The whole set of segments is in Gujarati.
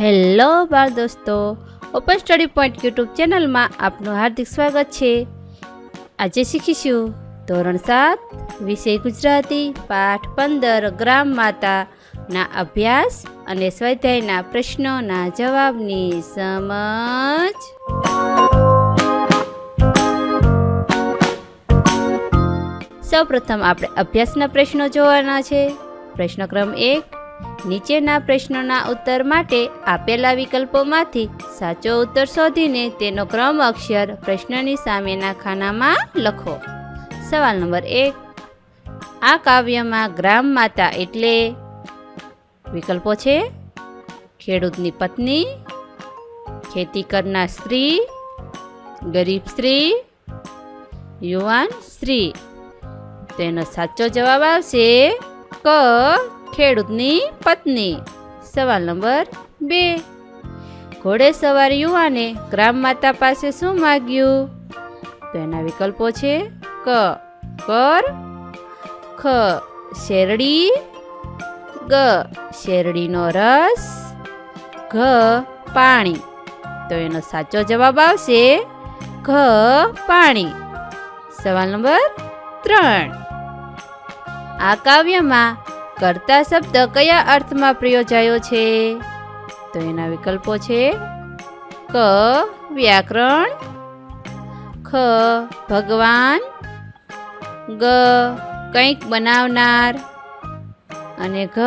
હેલો બાળ દોસ્તો ઓપન સ્ટડી પોઈન્ટ યુટ્યુબ ચેનલમાં આપનું હાર્દિક સ્વાગત છે. આજે શીખીશું ધોરણ સાત, વિષય ગુજરાતી, પાઠ પંદર, ગ્રામ માતાના અભ્યાસ અને સ્વાધ્યાયના પ્રશ્નોના જવાબની સમજ. સૌપ્રથમ આપણે અભ્યાસના પ્રશ્નો જોવાના છે. પ્રશ્ન ક્રમ એક નીચેના પ્રશ્નોના ઉત્તર માટે આપેલા વિકલ્પોમાંથી સાચો ઉત્તર શોધીને તેનો ક્રમ અક્ષર પ્રશ્નની સામેના ખાનામાં લખો. સવાલ નંબર એક, આ કાવ્યમાં ગ્રામ માતા એટલે વિકલ્પો છે, ખેડૂતની પત્ની, ખેતી કરનાર સ્ત્રી, ગરીબ સ્ત્રી, યુવાન સ્ત્રી. તેનો સાચો જવાબ આવશે ક ખેડૂતની પત્ની. સવાલ નંબર બે. ઘોડે સવાર યુવાને ગ્રામ માતા પાસે શું માગ્યું? તો એના વિકલ્પો છે ક. કર. ખ. શેરડી. ગ. શેરડીનો રસ. ઘ. પાણી. તો એનો સાચો જવાબ આવશે ઘ. પાણી. સવાલ નંબર ત્રણ. આ કાવ્યમાં કર્તા શબ્દ કયા અર્થમાં પ્રયોજાયો છે? તો એના વિકલ્પો છે, ક, વ્યાકરણ, ખ, ભગવાન, ગ, કંઈક બનાવનાર, અને ઘ,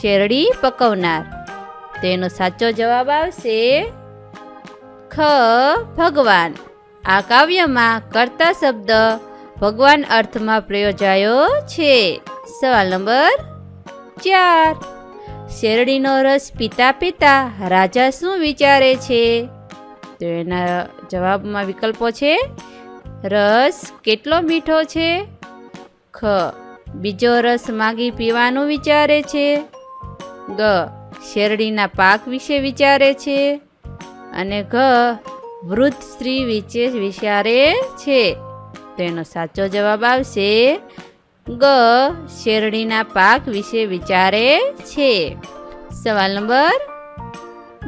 શેરડી પકવનાર. તેનો સાચો જવાબ આવશે, ખ, ભગવાન. આ કાવ્યમાં કર્તા શબ્દ ભગવાન અર્થમાં પ્રયોજાયો છે. સવાલ નંબર ચાર. શેરડીનો રસ પીતા પીતા રાજા શું વિચારે છે? તો એના જવાબમાં વિકલ્પો છે. રસ કેટલો મીઠો છે? ખ. બીજો રસ માગી પીવાનું વિચારે છે. ગ. શેરડીના પાક વિશે વિચારે છે. અને ઘ. વૃદ્ધ સ્ત્રી વિશે વિચારે છે. તેનો સાચો જવાબ આવશે ગ શેરડીના પાક વિશે વિચારે છે. સવાલ નંબર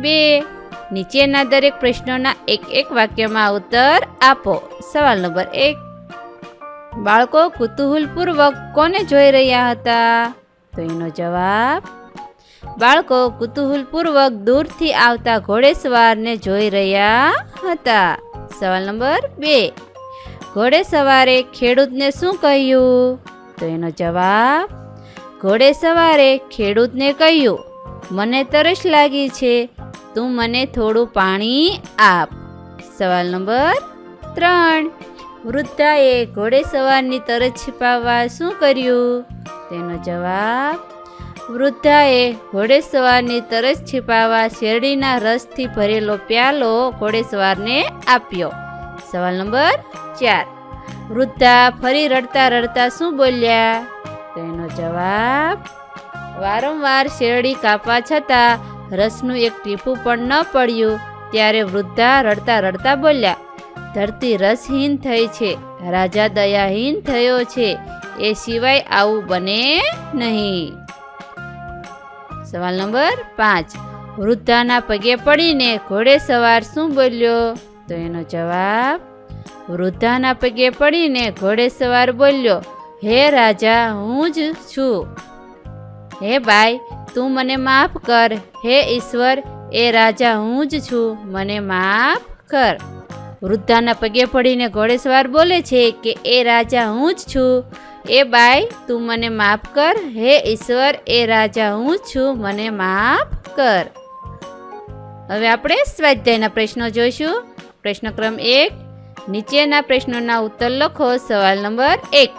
બે. નીચેના દરેક પ્રશ્નોના એક એક વાક્યમાં ઉત્તર આપો. સવાલ નંબર એક. બાળકો કુતૂહલપૂર્વક કોને જોઈ રહ્યા હતા? તો એનો જવાબ, બાળકો કુતૂહલપૂર્વક દૂરથી આવતા ઘોડેસવારને જોઈ રહ્યા હતા. સવાલ નંબર બે. ઘોડે સવારે ખેડૂતને શું કહ્યું? તો એનો જવાબ, ઘોડે સવારે ખેડૂતને કહ્યું, મને તરસ લાગી છે, તું મને થોડું પાણી આપ. સવાલ નંબર ત્રણ, વૃદ્ધાએ ઘોડે સવારની તરસ છિપાવવા શું કર્યું? તેનો જવાબ, વૃદ્ધાએ ઘોડે સવારની તરસ छिપાવવા શેરડીના રસથી ભરેલો પ્યાલો ઘોડેસવારને આપ્યો. સવાલ નંબર ચાર વૃદ્ધા ફરી રડતા રડતા શું બોલ્યા? તો એનો જવાબ, વારંવાર શેરડી કાપવા છતાં રસનું એક ટીપું પણ ન પડ્યું. ત્યારે વૃદ્ધા રડતા રડતા બોલ્યા, ધરતી રસહીન થઈ છે, રાજા દયાહીન થયો છે, એ સિવાય આવું બને નહીં. સવાલ નંબર પાંચ, વૃદ્ધાના પગે પડીને ઘોડે સવાર શું બોલ્યો? તો એનો જવાબ વૃદ્ધાના પગે પડીને ઘોડે સવાર બોલ્યો, હે રાજા, હું જ છું. હે બાઈ તું મને માફ કર. હે ઈશ્વર, એ રાજા, હું જ છું. મને માફ કર. વૃદ્ધાના પગે પડીને ઘોડેસવાર બોલે છે કે, એ રાજા, હું જ છું. એ બાઈ તું મને માફ કર. હે ઈશ્વર, એ રાજા, હું જ છું. મને માફ કર. હવે આપણે સ્વાધ્યાયના પ્રશ્નો જોઈશું. પ્રશ્ન ક્રમ એક નીચેના પ્રશ્નોના ઉત્તર લખો, સવાલ નંબર એક.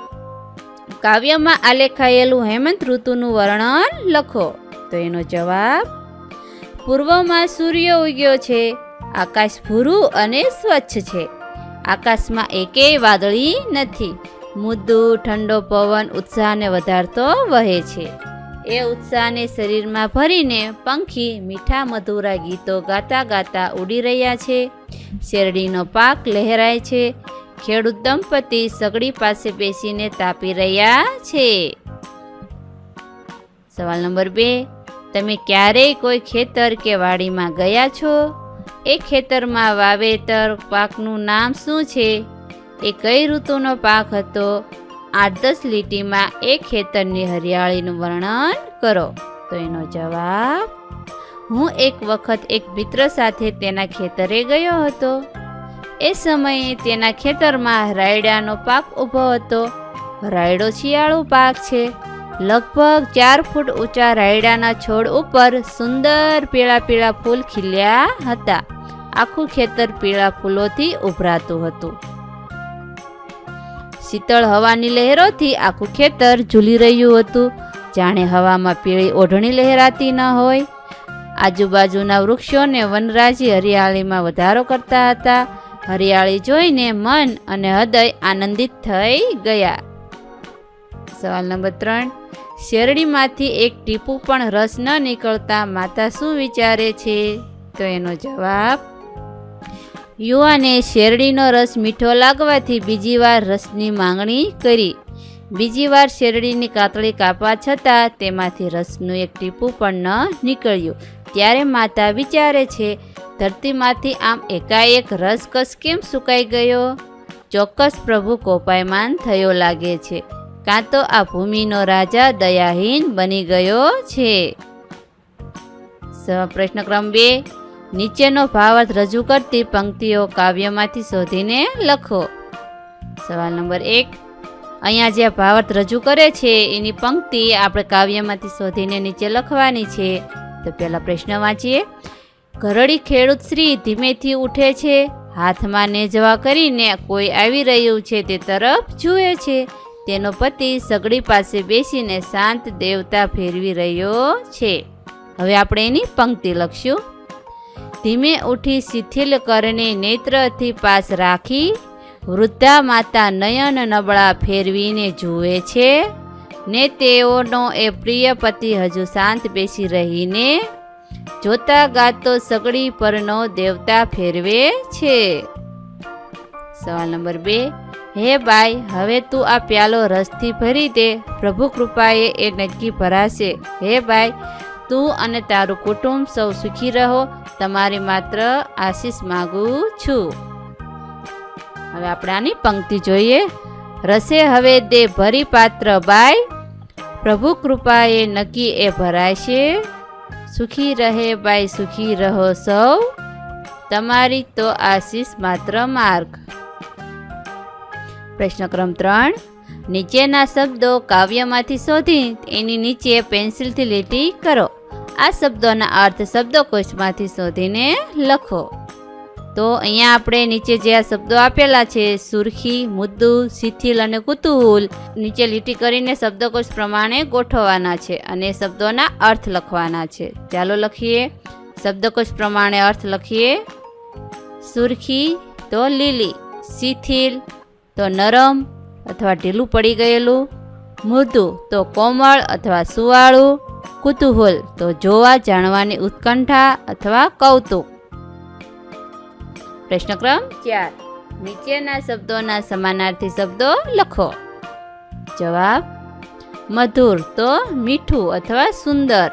કાવ્યમાં આલેખાયેલું હેમંત ઋતુનું વર્ણન લખો. તો એનો જવાબ, પૂર્વમાં સૂર્ય ઉગ્યો છે, આકાશ ભૂરું અને સ્વચ્છ છે. આકાશમાં એકેય વાદળી નથી. મુદ્દું, ઠંડો પવન, ઉત્સાહને વધારતો વહે છે. એ ઉત્સાહને શરીરમાં ભરીને પંખી મીઠા મધુરા ગીતો ગાતા ગાતા ઉડી રહ્યા છે. શેરડીનો પાક લહેરાય છે. ખેડૂત દંપતી સગડી પાસે બેસીને તાપી રહ્યા છે. સવાલ નંબર બે, તમે ક્યારેય કોઈ ખેતર કે વાડીમાં ગયા છો? એ ખેતરમાં વાવેતર પાકનું નામ શું છે? એ કઈ ઋતુનો પાક હતો? આઠ દસ લીટીમાં એ ખેતરની હરિયાળીનું વર્ણન કરો. તો એનો જવાબ હું એક વખત એક મિત્ર સાથે તેના ખેતરે ગયો હતો. એ સમયે તેના ખેતરમાં રાયડાનો પાક ઊભો હતો. રાયડો શિયાળો પાક છે. લગભગ ચાર ફૂટ ઊંચા રાયડાના છોડ ઉપર સુંદર પીળા પીળા ફૂલ ખીલ્યા હતા. આખું ખેતર પીળા ફૂલોથી ઉભરાતું હતું. શીતળ હવાની લહેરોથી આખું ખેતર ઝૂલી રહ્યું હતું. જાણે હવામાં પીળી ઓઢણી લહેરાતી ન હોય. આજુબાજુના વૃક્ષોને વનરાજી હરિયાળીમાં વધારો કરતા હતા. હરિયાળી જોઈને મન અને હૃદય આનંદિત થઈ ગયા. સવાલ નંબર ત્રણ. શેરડીમાંથી એક ટીપું પણ રસ ન નીકળતા માતા શું વિચારે છે? તો એનો જવાબ, યુવાને શેરડીનો રસ મીઠો લાગવાથી બીજી વાર રસની માંગણી કરી. બીજી વાર શેરડીની કાતળી કાપવા છતાં તેમાંથી રસનું એક ટીપું પણ ન નીકળ્યું. ત્યારે માતા વિચારે છે, ધરતીમાંથી આમ એકાએક રસકસ કેમ સુકાઈ ગયો? ચોક્કસ પ્રભુ કોપાયમાન થયો લાગે છે. કાં તો આ ભૂમિનો રાજા દયાહીન બની ગયો છે. પ્રશ્ન ક્રમ બે, નીચેનો ભાવાર્થ રજૂ કરતી પંક્તિઓ કાવ્યમાંથી શોધીને લખો. સવાલ નંબર એક, અહીંયા જે ભાવાર્થ રજૂ કરે છે, એની પંક્તિ આપણે કાવ્યમાંથી શોધીને નીચે લખવાની છે. તો પહેલા પ્રશ્ન વાંચીએ. ઘરડી ખેડૂત શ્રી ધીમેથી ઉઠે છે હાથમાં નેજવા કરીને કોઈ આવી રહ્યું છે તે તરફ જુએ છે. તેનો પતિ સગડી પાસે બેસીને શાંત દેવતા ફેરવી રહ્યો છે. હવે આપણે એની પંક્તિ લખશું. ધીમે ઉઠી શિથિલ કરને નેત્રથી પાસ રાખી વૃદ્ધા માતા નયન નબળા ફેરવીને જુએ છે. ને તેઓનો એ પ્રિય પતિ હજુ શાંત બેસી રહીને જોતા ગાતો સગડી પરનો દેવતા ફેરવે છે. સવાલ નંબર બે. હે બાઈ, હવે તું આ પ્યાલો રસથી ભરી દે. પ્રભુ કૃપાએ એ નક્કી ભરાશે. હે બાઈ, તું અને તારું કુટુંબ સૌ સુખી રહો. તમારી માત્ર આશીષ માગું છું. હવે આપણે આની પંક્તિ જોઈએ. રસે હવે દે ભરી પાત્ર બાઈ. પ્રભુ કૃપાએ નક્કી એ ભરાય છે. સુખી રહે બાઈ, સુખી રહો સૌ. તમારી તો આશીષ માત્ર માર્ગ. પ્રશ્ન ક્રમ ત્રણ. નીચેના શબ્દો કાવ્યમાંથી શોધી, એની નીચે પેન્સિલથી લીટી કરો. આ શબ્દોના અર્થ શબ્દકોશમાંથી શોધીને લખો. તો અહીંયા આપણે નીચે જે આ શબ્દો આપેલા છે, સુરખી, મુદ્દુ, શિથિલ અને કુતૂહલ, નીચે લીટી કરીને શબ્દકોશ પ્રમાણે ગોઠવવાના છે અને શબ્દોના અર્થ લખવાના છે. ચાલો લખીએ. શબ્દકોશ પ્રમાણે અર્થ લખીએ. સુરખી તો લીલી, શિથિલ તો નરમ અથવા ઢીલું પડી ગયેલું મૃદુ તો કોમળ અથવા સુવાળું, કુતૂહલ તો જોવા, જાણવાની ઉત્કંઠા અથવા કૌતુક. પ્રશ્ન ક્રમ ચાર. નીચેના શબ્દોના સમાનાર્થી શબ્દો લખો. જવાબ, મધુર તો મીઠું અથવા સુંદર.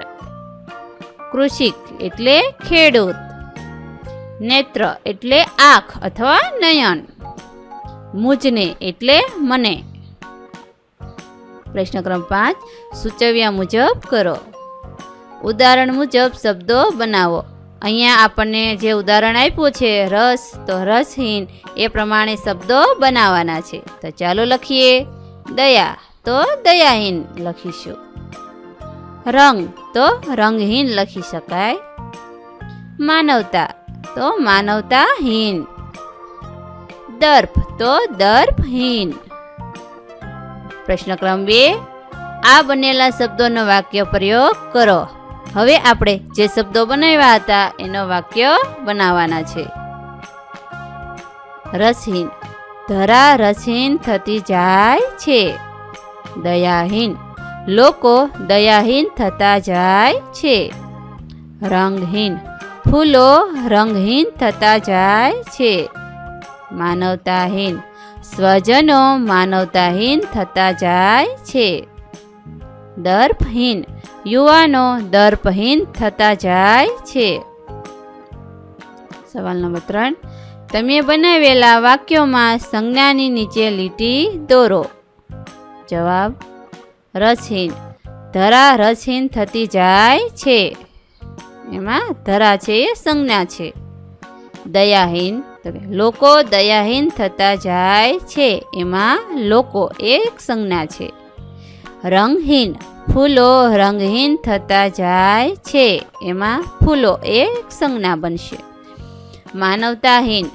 કૃષિક એટલે ખેડૂત. નેત્ર એટલે આંખ અથવા નયન. મુજને એટલે મને. પ્રશ્ન ક્રમ પાંચ. સૂચવ્યા મુજબ કરો. ઉદાહરણ મુજબ શબ્દો બનાવો. અહીંયા આપણને જે ઉદાહરણ આપ્યું છે, રસ, તો રસહીન એ પ્રમાણે શબ્દો બનાવવાના છે. તો ચાલો લખીએ. દયા, તો દયાહીન લખીશું. રંગ, તો રંગહીન લખી શકાય. માનવતા, તો માનવતાહીન. દર્પ, તો દર્પહીન. પ્રશ્ન ક્રમ બે, આ બનેલા શબ્દોનો વાક્ય પ્રયોગ કરો. હવે આપણે જે શબ્દો બનાવ્યા હતા એનો વાક્ય બનાવવાના છે. રસહીન ધરા રસહીન થતી જાય છે. દયાહીન. લોકો દયાહીન થતા જાય છે. રંગહીન. ફૂલો રંગહીન થતા જાય છે. માનવતાહીન. સ્વજનો માનવતાહીન થતા જાય છે. દર્પહીન. યુવાનો દર્પહીન થતા જાય છે. સવાલ નંબર ત્રણ. તમે બનાવેલા વાક્યોમાં સંજ્ઞાની નીચે લીટી દોરો. જવાબ, રસહીન. ધરા રસહીન થતી જાય છે. એમાં ધરા છે એ સંજ્ઞા છે. દયાહીન તો કે લોકો દયાહીન થતા જાય છે. એમાં લોકો એક સંજ્ઞા છે. રંગહીન ફૂલો રંગહીન થતા જાય છે. એમાં ફૂલો એક સંજ્ઞા બનશે. માનવતાહીન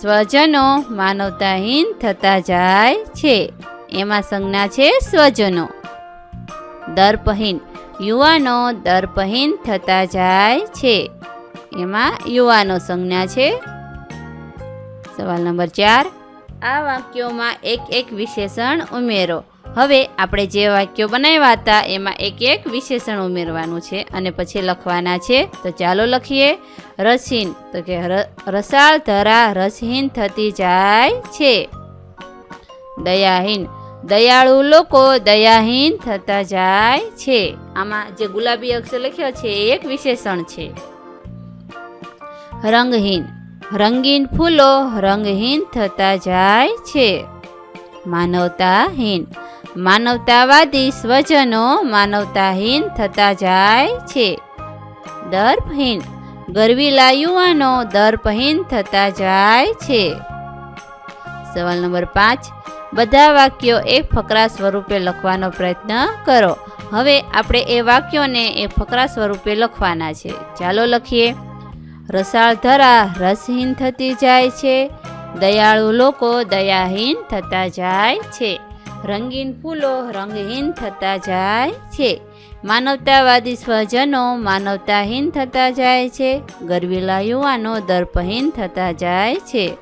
સ્વજનો માનવતાહીન થતા જાય છે. એમાં સંજ્ઞા છે સ્વજનો. દર્પહીન યુવાનો દર્પહીન થતા જાય છે. એમાં યુવાનો સંજ્ઞા છે. સવાલ નંબર ચાર. આ વાક્યોમાં એક એક વિશેષણ ઉમેરો. હવે આપણે જે વાક્યો બનાવ્યા હતા, એમાં એક એક વિશેષણ ઉમેરવાનું છે અને પછી લખવાના છે. તો ચાલો લખીએ. રસીન, તો કે રસાળ ધરા રસહીન થતી જાય છે. દયાહીન, દયાળુ લોકો દયાહીન થતા જાય છે. આમાં જે ગુલાબી અક્ષર લખ્યો છે, એ એક વિશેષણ છે. રંગહીન, રંગીન ફૂલો રંગહીન થતા જાય છે. માનવતાહીન માનવતાવાદી સ્વજનો માનવતાહીન થતા જાય છે. દર્પહીન ગરવીલા યુવાનો દર્પહીન થતા જાય છે. સવાલ નંબર પાંચ, બધા વાક્યો એક ફકરા સ્વરૂપે લખવાનો પ્રયત્ન કરો. હવે આપણે એ વાક્યોને એ ફકરા સ્વરૂપે લખવાના છે. ચાલો લખીએ. રસાળ ધરા રસહીન થતી જાય છે. દયાળુ લોકો દયાહીન થતા જાય છે. રંગીન ફૂલો રંગહીન થતા જાય છે. માનવતાવાદી સ્વજનો માનવતાહીન થતા જાય છે. ગરવીલા યુવાનો દર્પહીન થતા જાય છે.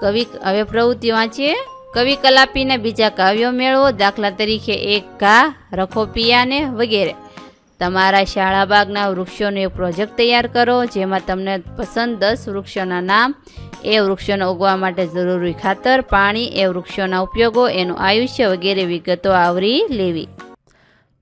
કવિ હવે પ્રવૃત્તિ વાંચીએ. કવિ કલાપીને બીજા કાવ્યો મેળવો. દાખલા તરીકે એક ઘા, રખો પિયાને વગેરે. તમારા શાળાબાગના વૃક્ષોનો એક પ્રોજેક્ટ તૈયાર કરો, જેમાં તમને પસંદ દસ વૃક્ષોના નામ એ વૃક્ષોને ઉગવા માટે જરૂરી ખાતર, પાણી, એ વૃક્ષોના ઉપયોગો, એનું આયુષ્ય વગેરે વિગતો આવરી લેવી.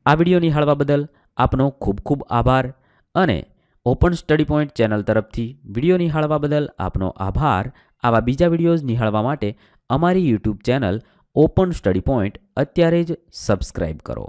આ વીડિયો નિહાળવા બદલ આપનો ખૂબ ખૂબ આભાર અને ઓપન સ્ટડી પોઈન્ટ ચેનલ તરફથી વીડિયો નિહાળવા બદલ આપનો આભાર. આવા બીજા વિડીયોઝ નિહાળવા માટે અમારી YouTube channel open study point અત્યારે જ સબસ્ક્રાઈબ કરો.